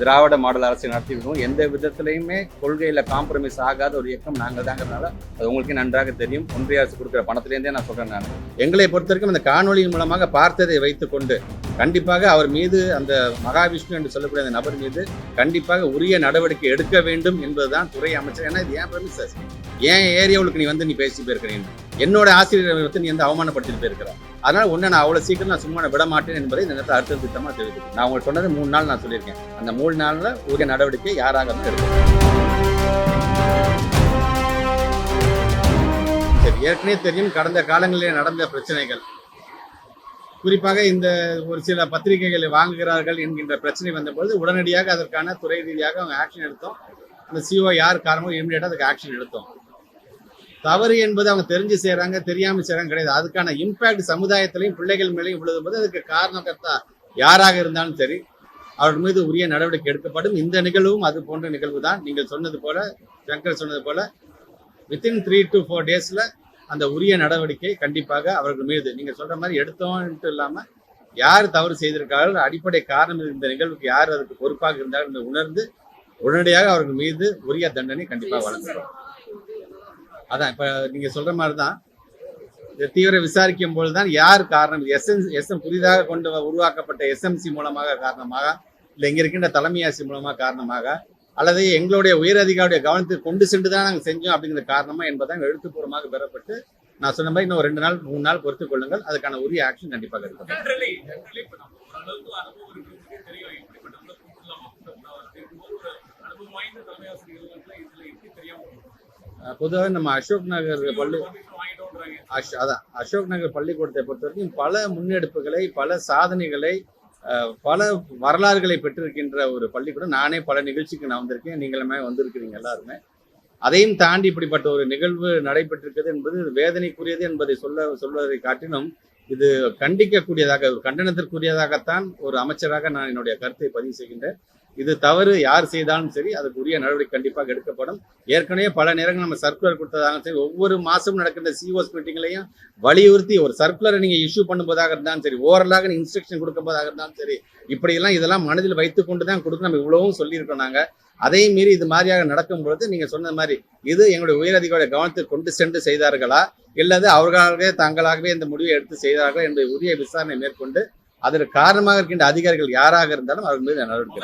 திராவிட model அரசை நடத்திருக்கோம் எந்த விதத்திலையுமே கொள்கையில் காம்ப்ரமைஸ் ஆகாத ஒரு இயக்கம் நாங்கள் தாங்கிறதுனால அது உங்களுக்கு நன்றாக தெரியும். ஒன்றிய அரசு கொடுக்குற பணத்திலேருந்தே நான் சொல்கிறேன் நான். எங்களை பொறுத்த வரைக்கும் இந்த காணொலியின் மூலமாக பார்த்ததை வைத்துக்கொண்டு கண்டிப்பாக அவர் மீது அந்த மகாவிஷ்ணு என்று சொல்லக்கூடிய அந்த நபர் மீது கண்டிப்பாக உரிய நடவடிக்கை எடுக்க வேண்டும் என்பதுதான் துறை அமைச்சர். ஏன்னா இது ஏன் பிரமிசஸ் ஏன் ஏரியாவுக்கு நீ வந்து நீ பேசி போயிருக்கிறீங்க என்னோட ஆசிரியர் வந்து நீ வந்து அவமானப்படுத்திட்டு போயிருக்கிறேன் அதனால உன்னை நான் அவ்வளவு சீக்கிரம் நான் சும்மா விட மாட்டேன் என்பதை இந்த நேரத்தில் அடுத்த திட்டமாக தெரிவிக்கிறேன் நான் உங்களுக்கு சொன்னது மூணு நாள் நான் சொல்லியிருக்கேன். அந்த மூணு நாள்ல உரிய நடவடிக்கை யாராக இருந்தாலும் எடுக்கும் சரி ஏற்கனவே தெரியும் கடந்த காலங்களிலே நடந்த பிரச்சனைகள். குறிப்பாக இந்த ஒரு சில பத்திரிகைகளை வாங்குகிறார்கள் என்கின்ற பிரச்சனை வந்தபொழுது உடனடியாக அதற்கான துறை ரீதியாக அவங்க ஆக்ஷன் எடுத்தோம். அந்த சிஓ யார் காரணமோ இமீடியட்டாக அதுக்கு ஆக்ஷன் எடுத்தோம். தவறு என்பது அவங்க தெரிஞ்சு செய்றாங்க தெரியாம செய்றாங்க கிடையாது. அதுக்கான இம்பாக்ட் சமுதாயத்திலையும் பிள்ளைகள் மேலேயும் விழுதும் போது அதுக்கு காரணக்கர்த்தா யாராக இருந்தாலும் சரி அவர் மீது உரிய நடவடிக்கை எடுக்கப்படும். இந்த நிகழ்வும் அது போன்ற நிகழ்வு தான். நீங்கள் சொன்னது போல சங்கர் சொன்னது போல வித்தின் த்ரீ டு ஃபோர் டேஸ்ல அந்த உரிய நடவடிக்கை கண்டிப்பாக அவர்கள் மீது. நீங்க சொல்ற மாதிரி எடுத்தோம்ட்டு இல்லாம யார் தவறு செய்திருக்கார்கள் அடிப்படை காரணம் இந்த நிகழ்வுக்கு யார் அதுக்கு பொறுப்பாக இருந்தார்கள் உணர்ந்து உடனடியாக அவர்கள் மீது உரிய தண்டனை கண்டிப்பாக வழங்கப்படும். அதான் இப்ப நீங்க சொல்ற மாதிரி தான் தீவிர விசாரிக்கும் பொழுதுதான் யார் காரணம்? எஸ்எம் எஸ்எம் புதிதாக கொண்டு வ- உருவாக்கப்பட்ட எஸ்எம்சி மூலமாக காரணமாக இல்லை இங்க இருக்கின்ற தலைமை ஆசி மூலமாக காரணமாக அல்லது எங்களுடைய உயர் அதிகாரியுடைய கவனத்துக்கு கொண்டு சென்று தான் நாங்கள் செஞ்சோம் அப்படிங்கிற காரணமா என்பதான் எழுத்துப்பூர்வமாக பெறப்பட்டு நான் சொன்ன மாதிரி இன்னும் ரெண்டு நாள் மூணு நாள் பொறுத்துக் கொள்ளுங்கள். அதுக்கான உரிய ஆக்ஷன் கண்டிப்பாக இருக்கும் ஜெனரலி ஜெனரலி இப்போ நம்ம ஓரளவுக்கு அனுபவம் இருக்கிறதுக்கே தெரியும் இப்படிப்பட்ட கூட்டலாமா கூட்டலாம் இருக்கும்போது ஒரு அனுபவம் வாய்ந்த தலைமை ஆசிரியர்களுக்கு இதுல எப்படி தெரியாம அஹ் பொதுவாக நம்ம அசோக் நகர் பள்ளி அஷ் அதான் அசோக் நகர் பள்ளிக்கூடத்தை பொறுத்த வரைக்கும் பல முன்னெடுப்புகளை பல சாதனைகளை பல வரலாறுகளை பெற்றிருக்கின்ற ஒரு பள்ளிக்கூடம். நானே பல நிகழ்ச்சிக்கு நான் வந்திருக்கேன். நீங்களுமே வந்திருக்கிறீங்க எல்லாருமே. அதையும் தாண்டி இப்படிப்பட்ட ஒரு நிகழ்வு நடைபெற்றிருக்கிறது என்பது வேதனைக்குரியது என்பதை சொல்ல சொல்வதை காட்டிலும் இது கண்டிக்கக்கூடியதாக ஒரு கண்டனத்திற்குரியதாகத்தான் ஒரு அமைச்சராக நான் என்னுடைய கருத்தை பதிவு செய்கின்றேன். இது தவறு யார் செய்தாலும் சரி அதுக்கு உரிய நடவடிக்கை கண்டிப்பாக எடுக்கப்படும். ஏற்கனவே பல நேரங்கள் நம்ம சர்க்குலர் கொடுத்ததாக சரி ஒவ்வொரு மாதமும் நடக்கின்ற சிஓஸ் மீட்டிங்லையும் வலியுறுத்தி ஒரு சர்க்குலரை நீங்கள் இஷ்யூ பண்ணும்போதாக இருந்தாலும் சரி ஓரலாக நீங்கள் இன்ஸ்ட்ரக்ஷன் கொடுக்கும் போதாக இருந்தாலும் சரி இப்படியெல்லாம் இதெல்லாம் மனதில் வைத்துக்கொண்டு தான் கொடுத்து நம்ம இவ்வளவும் சொல்லியிருக்கோம் நாங்கள் அதே மீறி இது மாதிரியாக நடக்கும் பொழுது நீங்கள் சொன்ன மாதிரி இது எங்களுடைய உயரதிகாரிய கவனத்தை கொண்டு சென்று செய்தார்களா? இல்லது அவர்களாகவே தாங்களாகவே இந்த முடிவை எடுத்து செய்தார்களா என்ற உரிய விசாரணை மேற்கொண்டு அதற்கு காரணமாக இருக்கின்ற அதிகாரிகள் யாராக இருந்தாலும் அவர்கள் மீது நடவடிக்கை?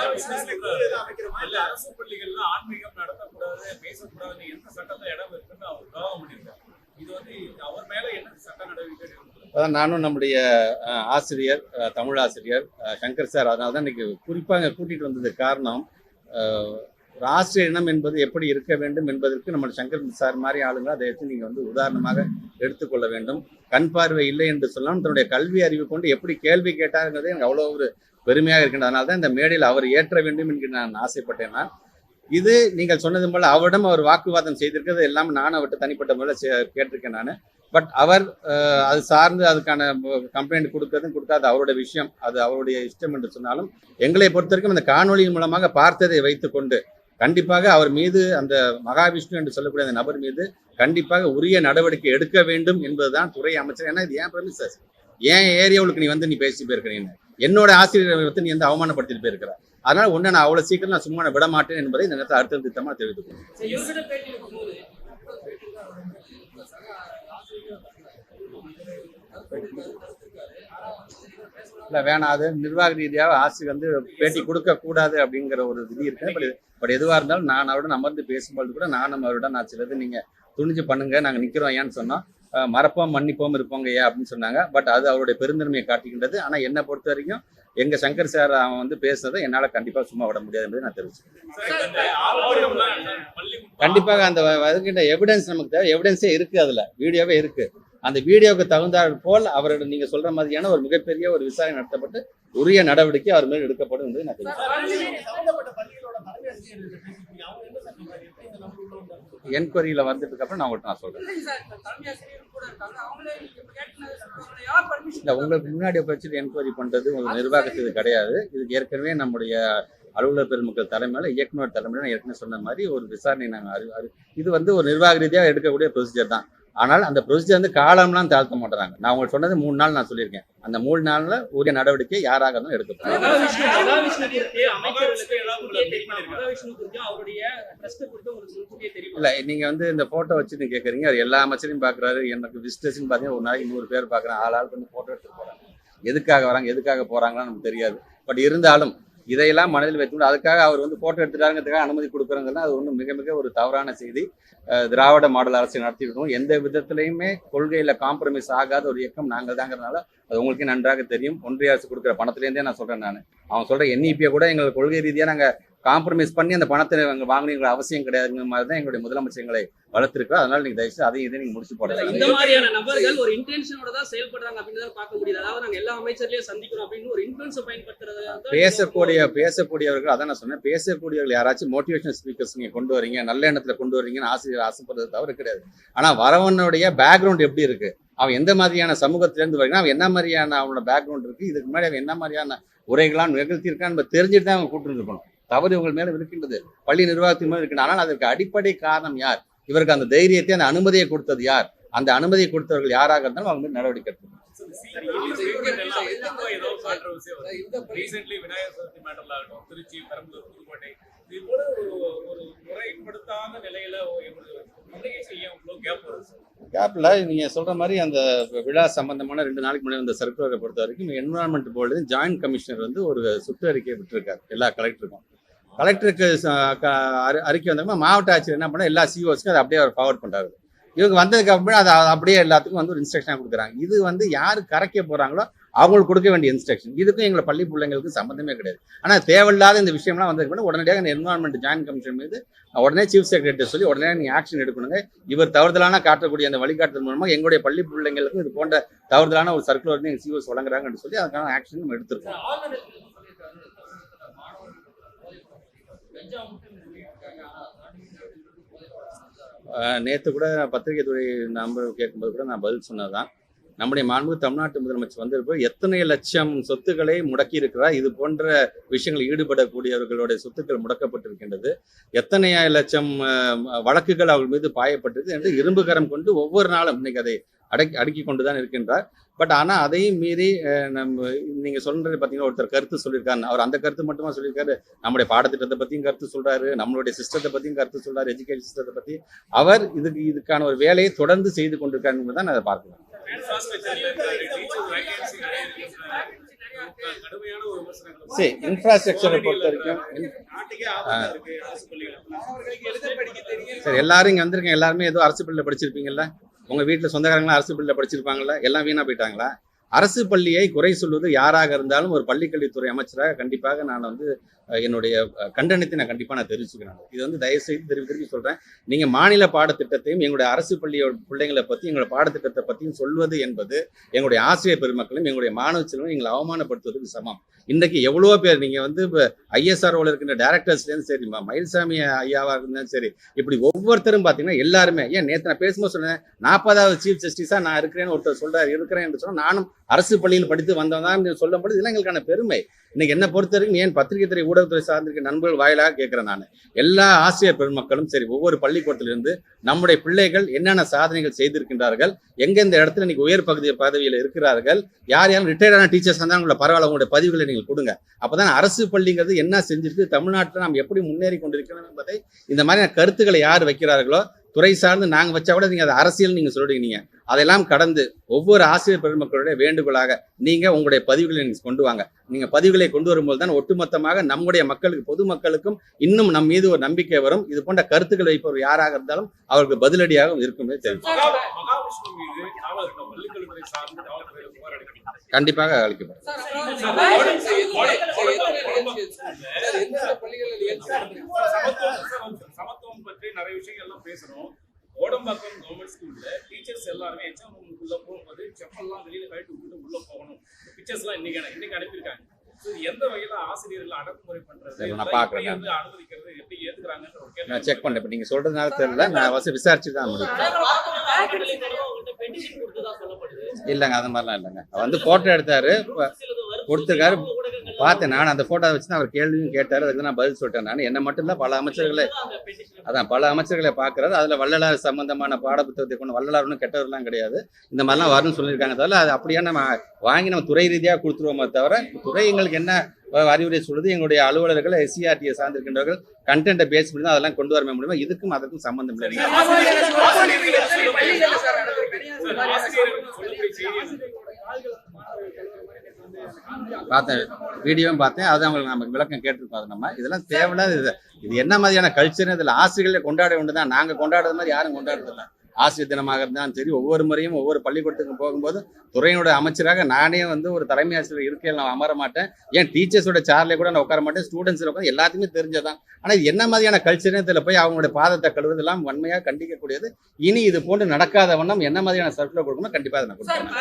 அதான் நானும் நம்முடைய ஆசிரியர் தமிழ் ஆசிரியர் சங்கர் சார் அதனால தான் இன்னைக்கு குறிப்பாக இங்க கூட்டிட்டு வந்ததுக்கு காரணம் ஒரு ஆசிரியர் இனம் என்பது எப்படி இருக்க வேண்டும் என்பதற்கு நம்ம சங்கர் சார் மாதிரி ஆளுங்க அதை எடுத்து நீங்கள் வந்து உதாரணமாக எடுத்துக்கொள்ள வேண்டும். கண் பார்வை இல்லை என்று சொல்லாமல் தன்னுடைய கல்வி அறிவு கொண்டு எப்படி கேள்வி கேட்டாருங்கிறது எனக்கு அவ்வளோ ஒரு பெருமையாக இருக்கின்றது. அதனால தான் இந்த மேடையில் அவர் ஏற்ற வேண்டும் என்று நான் ஆசைப்பட்டேன் நான். இது நீங்கள் சொன்னது போல அவரிடம் அவர் வாக்குவாதம் செய்திருக்கிறது எல்லாமே நானும் அவர்கிட்ட தனிப்பட்ட முறையில் சே- கேட்டிருக்கேன் நான். பட் அவர் அது சார்ந்து அதுக்கான கம்ப்ளைண்ட் கொடுக்கறதும் கொடுக்காத அவருடைய விஷயம் அது அவருடைய இஷ்டம் என்று சொன்னாலும் எங்களை பொறுத்த வரைக்கும் இந்த காணொளியின் மூலமாக பார்த்ததை வைத்துக்கொண்டு கண்டிப்பாக அவர் மீது அந்த மகாவிஷ்ணு என்று சொல்லக்கூடிய அந்த நபர் மீது கண்டிப்பாக உரிய நடவடிக்கை எடுக்க வேண்டும் என்பதுதான் துறை அமைச்சர். ஏன்னா இது ஏன் பிரமிசஸ் ஏன் ஏரியாவுக்கு நீ வந்து நீ பேசி போயிருக்கிறீங்க என்னோட ஆசிரியரை வந்து நீ வந்து அவமானப்படுத்திட்டு போயிருக்கிற. அதனால உன்னை நான் அவ்வளவு சீக்கிரம் நான் சும்மா விட மாட்டேன் என்பதை இந்த நேரத்தில் அடுத்த திட்டமா தெரிவித்துக்கணும் Thank you. இல்லை வேணாம். அது நிர்வாக ரீதியாக ஆசி வந்து பேட்டி கொடுக்க கூடாது அப்படிங்கிற ஒரு விதி இருக்கு. பட் பட் எதுவாக இருந்தாலும் நான் அவருடன் அமர்ந்து பேசும்போது கூட நானும் அவருடன் நான் சிலது நீங்கள் துணிஞ்சு பண்ணுங்க நாங்கள் நிற்கிறோம் ஏன்னு சொன்னோம். மறப்போம் மன்னிப்போம் இருப்போங்க ஏன் அப்படின்னு சொன்னாங்க. பட் அது அவருடைய பெருந்தன்மையை காட்டுகின்றது. ஆனால் என்னை பொறுத்த வரைக்கும் எங்க சங்கர் சார் அவன் வந்து பேசுனதை என்னால் கண்டிப்பாக சும்மா விட முடியாது என்பதை நான் தெரிவிச்சேன் கண்டிப்பாக அந்த வருகின்ற எவிடன்ஸ் நமக்கு தேவை. எவிடன்ஸே இருக்குது அதில். வீடியோவே இருக்குது அந்த வீடியோவுக்கு தகுந்தாற் போல் அவரோட நீங்க சொல்ற மாதிரியான ஒரு மிகப்பெரிய ஒரு விசாரணை நடத்தப்பட்டு உரிய நடவடிக்கை அவர் மேல் எடுக்கப்படும் என்று நான் தெரிவிக்கிறேன்? என்கொயரியில வந்ததுக்கு அப்புறம் நான் உங்கள்கிட்ட நான் சொல்றேன். இல்ல உங்களுக்கு முன்னாடி வச்சுட்டு என்கொயரி பண்றது உங்களுக்கு நிர்வாகத்துக்கு கிடையாது. இதுக்கு ஏற்கனவே நம்முடைய அலுவலர் பெருமக்கள் தலைமையில இயக்குனர் தலைமையில நான் ஏற்கனவே சொன்ன மாதிரி ஒரு விசாரணை நாங்கள் அறி இது வந்து ஒரு நிர்வாக ரீதியாக எடுக்கக்கூடிய ப்ரொசீஜர் தான். ஆனால் அந்த ப்ரொசீஜர் வந்து காலம்லாம் தாழ்த்த மாட்டாங்க நான் உங்களுக்கு சொன்னது மூணு நாள் நான் சொல்லியிருக்கேன். அந்த மூணு நாள்ல உரிய நடவடிக்கை யாராக இருந்தாலும் எடுக்கப்படும். இல்ல நீங்க வந்து இந்த போட்டோ வச்சு கேக்குறீங்க. அவர் எல்லா அமைச்சரையும் பாக்குறாரு. எனக்கு விசிட்டர்ஸ்னு பாத்தீங்கன்னா ஒரு நாளைக்கு நூறு பேர் பாக்குறேன் ஆள் ஆளுக்கு வந்து போட்டோ எடுத்துட்டு போறாங்க. எதுக்காக வராங்க எதுக்காக போறாங்கன்னு நமக்கு தெரியாது. பட் இருந்தாலும் இதையெல்லாம் மனதில் வைத்துக்கொண்டு அதுக்காக அவர் வந்து போட்டோ எடுத்துட்டாருங்கிறதுக்காக அனுமதி கொடுக்குறாங்கன்னா அது ஒன்றும் மிக மிக ஒரு தவறான செய்தி. அஹ் திராவிட மாடல் அரசு நடத்திவிடுவோம் எந்த விதத்திலையுமே கொள்கையில காம்ப்ரமைஸ் ஆகாத ஒரு இயக்கம் நாங்கள் தாங்கிறதுனால அது உங்களுக்கே நன்றாக தெரியும். ஒன்றிய அரசு கொடுக்குற பணத்துலேருந்தே நான் சொல்றேன் நான். அவன் சொல்கிற என்இபியை கூட எங்கள் கொள்கை ரீதியாக நாங்கள் காம்ப்ரமைஸ் பண்ணி அந்த பணத்தை அங்கே வாங்கினீங்கிற அவசியம் கிடையாதுங்கிற மாதிரி தான் எங்களுடைய முதலமைச்சர் எங்களை வளர்த்துருக்கோம் அதனால நீங்க தயவுசெய்து அதையும் இதையும் நீங்க முடிச்சு போடலாம் இந்த மாதிரியான நபர்கள் ஒரு இன்டென்ஷனோட தான் செயல்படுறாங்க அப்படின்னு பார்க்க முடியுது. அதாவது நாங்க எல்லா அமைச்சர்லயும் சந்திக்கிறோம் அப்படின்னு ஒரு இன்ஃபுளுன்ஸ் பயன்படுத்துறது பேசக்கூடிய பேசக்கூடியவர்கள் அதான் நான் சொன்னேன் பேசக்கூடியவர்கள் யாராச்சும் மோட்டிவேஷனல் ஸ்பீக்கர்ஸ் நீங்க கொண்டு வரீங்க நல்ல எண்ணத்துல கொண்டு வரீங்கன்னு ஆசிரியர் ஆசைப்படுறது தவறு கிடையாது. ஆனா வரவனுடைய பேக்ரவுண்ட் எப்படி இருக்கு? அவன் எந்த மாதிரியான சமூகத்திலேருந்து வரீங்க அவன் என்ன மாதிரியான அவனோட பேக்ரவுண்ட் இருக்கு? இதுக்கு முன்னாடி அவன் என்ன மாதிரியான உரைகளாம் நிகழ்த்தியிருக்கான்னு தெரிஞ்சுட்டு தான் அவன் கூட்டு இருக்கணும். தவறு உங்கள் மேல இருக்கின்றது பள்ளி நிர்வாகத்தின் மேல இருக்கின்றது ஆனால் அதற்கு அடிப்படை காரணம் யார்? இவருக்கு அந்த தைரியத்தை அந்த அனுமதியை கொடுத்தது யார்? அந்த அனுமதியை கொடுத்தவர்கள் யாராக இருந்தாலும் அவங்க மீது நடவடிக்கை எடுக்கணும். கேப்ல நீங்க சொல்ற மாதிரி அந்த விழா சம்பந்தமான ரெண்டு நாளைக்கு முன்னாடி இந்த சர்க்குலரை பொறுத்த வரைக்கும் என்வரான்மெண்ட் போர்டு ஜாயின்ட் கமிஷனர் வந்து ஒரு சுற்றறிக்கையை விட்டுருக்காரு எல்லா கலெக்டருக்கும் கலெக்டருக்கு அறிக்கை வந்தோம்னா மாவட்ட ஆட்சியர் என்ன பண்ண எல்லா சிஓஸ்க்கும் அதை அப்படியே அவர் ஃபார்வர்ட் பண்ணுறாரு இவங்க வந்ததுக்கு அப்புறம் அதை அப்படியே எல்லாத்துக்கும் வந்து ஒரு இன்ஸ்ட்ரக்ஷனாக கொடுக்குறாங்க. இது வந்து யாரு கரைக்க போறாங்களோ அவங்களுக்கு கொடுக்க வேண்டிய இன்ஸ்ட்ரக்ஷன் இதுக்கும் எங்களை பள்ளி பிள்ளைங்களுக்கு சம்மந்தமே கிடையாது. ஆனால் தேவையில்லாத இந்த விஷயம்லாம் வந்ததுக்கு உடனடியாக இந்த ஜாயின் கமிஷன் மீது உடனே சீஃப் செக்ரட்டரி சொல்லி உடனே நீங்க ஆக்ஷன் எடுக்கணுங்க. இவர் தவறுதலான காட்டக்கூடிய அந்த வழிகாட்டுதல் மூலமா எங்களுடைய பள்ளி பிள்ளைங்களுக்கும் இது போன்ற தவறுதலான ஒரு சர்க்குலர் வந்து சிஓஸ் வழங்குறாங்கன்னு சொல்லி அதுக்கான ஆக்ஷன் நம்ம எடுத்திருக்கோம். நேற்று நேத்து கூட பத்திரிகை துறை நம்பர் கேட்கும்போது கூட நான் பதில் சொன்னதுதான். நம்முடைய மாண்பு தமிழ்நாட்டு முதலமைச்சர் வந்திருப்போம் எத்தனை லட்சம் சொத்துக்களை முடக்கி இருக்கிறார்? இது போன்ற விஷயங்களில் ஈடுபடக்கூடியவர்களுடைய சொத்துக்கள் முடக்கப்பட்டிருக்கின்றது. எத்தனை லட்சம் அஹ், வழக்குகள் அவர்கள் மீது பாயப்பட்டது என்று இரும்பு கரம் கொண்டு ஒவ்வொரு நாளும் இன்னைக்கு அதை அடக்கி அடுக்கி கொண்டுதான் இருக்கின்றார். பட் ஆனா அதையும் மீறி நம்ம நீங்க சொல்றது பாத்தீங்கன்னா ஒருத்தர் கருத்து சொல்லியிருக்காரு. அவர் அந்த கருத்து மட்டுமா சொல்லியிருக்காரு? நம்முடைய பாடத்திட்டத்தை பத்தியும் கருத்து சொல்றாரு. நம்மளுடைய சிஸ்டத்தை பத்தியும் கருத்து சொல்றாரு. எஜுகேஷன் சிஸ்டத்தை பத்தி. அவர் இதுக்கு இதுக்கான ஒரு வேலையை தொடர்ந்து செய்து கொண்டிருக்காரு தான் அதை பார்க்கலாம் சரி இன்ஃப்ராஸ்ட்ரக்சரை பொறுத்த வரைக்கும் சரி எல்லாரும் இங்க வந்திருக்கீங்க. எல்லாருமே ஏதோ அரசு பள்ளியில படிச்சிருப்பீங்கல்ல? உங்கள் வீட்டில் சொந்தக்காரங்களாம் அரசு பள்ளியில் படிச்சிருப்பாங்களா எல்லாம் வீணாக போயிட்டாங்களா? அரசு பள்ளியை குறை சொல்வது யாராக இருந்தாலும் ஒரு பள்ளிக்கல்வித்துறை அமைச்சராக கண்டிப்பாக நான் வந்து என்னுடைய கண்டனத்தை நான் கண்டிப்பாக நான் தெரிவிச்சுக்கிறேன் இது வந்து தயவு செய்து திரும்பி சொல்கிறேன் நீங்கள் மாநில பாடத்திட்டத்தையும் எங்களுடைய அரசு பள்ளியோட பிள்ளைங்களை பற்றி எங்களுடைய பாடத்திட்டத்தை பற்றியும் சொல்வது என்பது எங்களுடைய ஆசிரியர் பெருமக்களும் எங்களுடைய மாணவ செல்வம் எங்களை அவமானப்படுத்துவதற்கு சமம். இன்றைக்கு எவ்வளோ பேர் நீங்கள் வந்து இப்போ ஐஎஸ்ஆர்ஓவில் இருக்கின்ற டேரக்டர்ஸ்லேருந்து சரி மயில்சாமி ஐயாவாக இருந்தாலும் சரி இப்படி ஒவ்வொருத்தரும் பார்த்தீங்கன்னா எல்லாருமே ஏன் நேற்று நான் பேசும்போது சொன்னேன் நாற்பதாவது சீஃப் ஜஸ்டிஸாக நான் இருக்கிறேன்னு ஒருத்தர் சொல்கிறார் இருக்கிறேன் என்று சொன்னால் நானும் அரசு பள்ளியில் படித்து வந்தவன் தான் சொல்லும்போது இதெல்லாம் எங்களுக்கான பெருமை. இன்னைக்கு என்ன பொறுத்த வரைக்கும் ஏன் பத்திரிகை துறை ஊடகத்துறை சார்ந்திருக்க நண்பர்கள் வாயிலாக கேட்கிறேன் நான். எல்லா ஆசிரியர் பெருமக்களும் சரி ஒவ்வொரு பள்ளிக்கூடத்திலிருந்து நம்முடைய பிள்ளைகள் என்னென்ன சாதனைகள் செய்திருக்கின்றார்கள் எங்கெந்த இடத்துல இன்னைக்கு உயர் பகுதி பதவியில் இருக்கிறார்கள் யார் யாரும் ரிட்டையர்டான டீச்சர்ஸ் இருந்தால் உங்களை பரவாயில்ல உங்களுடைய பதிவுகளை நீங்கள் கொடுங்க. அப்போதான் அரசு பள்ளிங்கிறது என்ன செஞ்சிருக்கு தமிழ்நாட்டில் நாம் எப்படி முன்னேறி கொண்டிருக்கிறோம் என்பதை இந்த மாதிரியான கருத்துக்களை யார் வைக்கிறார்களோ துறை சார்ந்து நாங்கள் வச்சா கூட நீங்கள் அதை அரசியல் நீங்கள் சொல்லிடுங்க நீங்கள் அதெல்லாம் கடந்து ஒவ்வொரு ஆசிரியர் பெருமக்களுடைய வேண்டுகோளாக நீங்க உங்களுடைய பதிவுகளை நீங்க கொண்டு வாங்க நீங்க பதிவுகளை கொண்டு வரும்போது தான் ஒட்டுமொத்தமாக நம்முடைய மக்களுக்கு பொதுமக்களுக்கும் இன்னும் நம் மீது ஒரு நம்பிக்கை வரும் இது போன்ற கருத்துக்கள் வைப்பவர் யாராக இருந்தாலும் அவருக்கு பதிலடியாக இருக்குமே தெரியும் கண்டிப்பாக அளிக்கப்படும் ஓடம்பாக்கம் கவர்மெண்ட் ஸ்கூல்ல டீச்சர்ஸ் எல்லாருமே எக்ஸாம் ரூமுக்குள்ள போகும்போது செப்பல்லாம் வெளியில கழட்டி விட்டுட்டு உள்ள போகணும் பிக்சர்ஸ் எல்லாம் இன்னைக்கு இன்னைக்கு அனுப்பியிருக்காங்க எந்த வகையில ஆசிரியர்கள் அடக்குமுறை பண்றது நான் இதெல்லாம் பார்க்கறேன் எப்படி வந்து அனுமதிக்கிறது எப்படி ஏத்துக்கிறாங்கன்ற ஒரு கேள்வி நான் செக் பண்ணேன் இப்ப நீங்க சொல்றதுனால தெரியல நான் வசதி விசாரிச்சு தான் முடியும் இல்லைங்க அந்த மாதிரிலாம் இல்லைங்க அவர் வந்து போட்டோ எடுத்தாரு. கொடுத்திருக்காரு. பார்த்தேன் நான் அந்த போட்டோ வச்சு தான் அவர் கேள்வியும் கேட்டார் அதுக்கு நான் பதில் சொல்லிட்டேன் நான் என்ன மட்டும் இல்லை பல அமைச்சர்களை அதான் பல அமைச்சர்களை பார்க்கறது அதுல வள்ளலார் சம்பந்தமான பாடப்புத்தகத்தை கொண்டு வள்ளலார் ஒன்றும் கெட்டவர்லாம் கிடையாது இந்த மாதிரிலாம் வரும்னு சொல்லியிருக்காங்க தவிர அது அப்படியே நம்ம வாங்கி நம்ம துறை ரீதியாக கொடுத்துருவோமே தவிர துறை எங்களுக்கு என்ன அறிவுரை சொல்லுது எங்களுடைய அலுவலர்கள் எஸ்சிஆர்டியை சார்ந்திருக்கின்றவர்கள் கண்டென்ட்டை பேஸ் பண்ணி தான் அதெல்லாம் கொண்டு வரமே முடியுமா இதுக்கும் அதுக்கும் சம்பந்தம் இல்லை பள்ளிகள்ல சார் நடக்குது. தனியார் சார், மாதிரி ஆசிரியர்கள் சொல்லக்கூடிய செய்தி பார்த்தேன் வீடியோவும் பார்த்தேன். அது அவங்களுக்கு நம்ம விளக்கம் கேட்டிருக்கோம் அது நம்ம. இதெல்லாம் தேவையில்லாத இது. இது என்ன மாதிரியான கல்ச்சர் இதில் ஆசிரியர்களை கொண்டாட வேண்டும் தான் நாங்கள் கொண்டாடுறது மாதிரி யாரும் கொண்டாடுறதில்ல ஆசிரியர் தினமாக இருந்தாலும் சரி ஒவ்வொரு முறையும் ஒவ்வொரு பள்ளிக்கூடத்துக்கும் போகும்போது துறையினுடைய அமைச்சராக நானே வந்து ஒரு தலைமை ஆசிரியர் இருக்கையில் நான் அமர மாட்டேன். ஏன் டீச்சர்ஸோட சார்லேயே கூட நான் உட்கார மாட்டேன். ஸ்டூடெண்ட்ஸில் உட்காந்து எல்லாத்துக்குமே தெரிஞ்சதான் ஆனால் இது என்ன மாதிரியான கல்ச்சர் இதில் போய் அவங்களுடைய பாதத்தை கழுவுறதெல்லாம் வன்மையாக கண்டிக்கக்கூடியது. இனி இது போன்று நடக்காத வண்ணம் என்ன மாதிரியான சர்க்குலர் கொடுக்கணும் கண்டிப்பாக அதை நான் கொடுப்பேன்